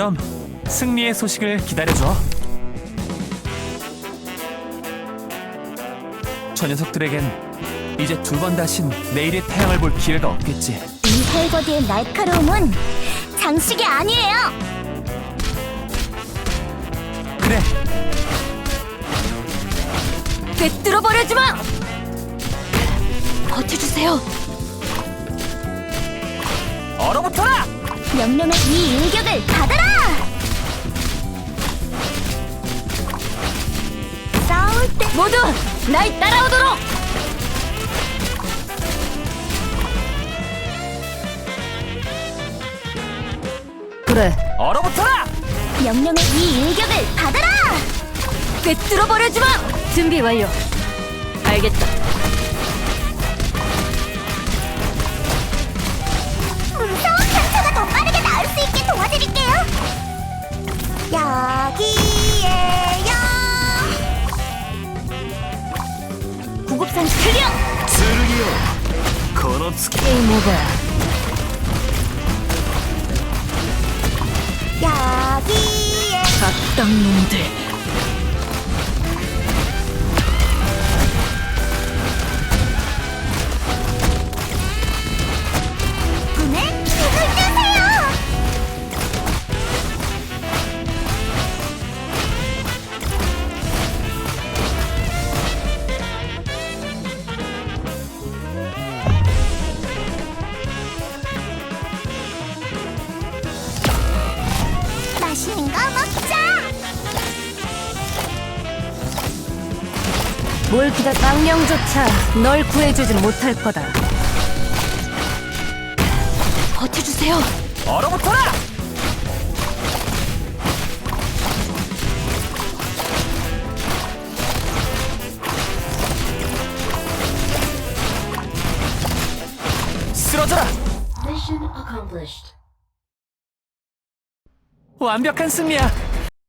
그럼 승리의 소식을 기다려줘. 저 녀석들에겐 이제 두 번 다신 내일의 태양을 볼 기회가 없겠지. 이 헬버드의 날카로움은 장식이 아니에요. 그래, 꿰뚫어 버려지 마. 버텨주세요. 얼어붙어라! 명령의 이 일격을 받아라. 싸울 때 모두 날 따라오도록. 그래, 얼어붙어라! 명령의 이 일격을 받아라. 꿰뚫어 버려지 마. 준비 완료. 알겠다. この月ゲームオーバーヤーギーへ発端をて 맛있는 거 먹자. 뭘 기다 망령조차 널 구해주진 못할 거다. 버텨주세요. 얼어붙어라! 쓰러져라! Mission accomplished. 완벽한 승리야.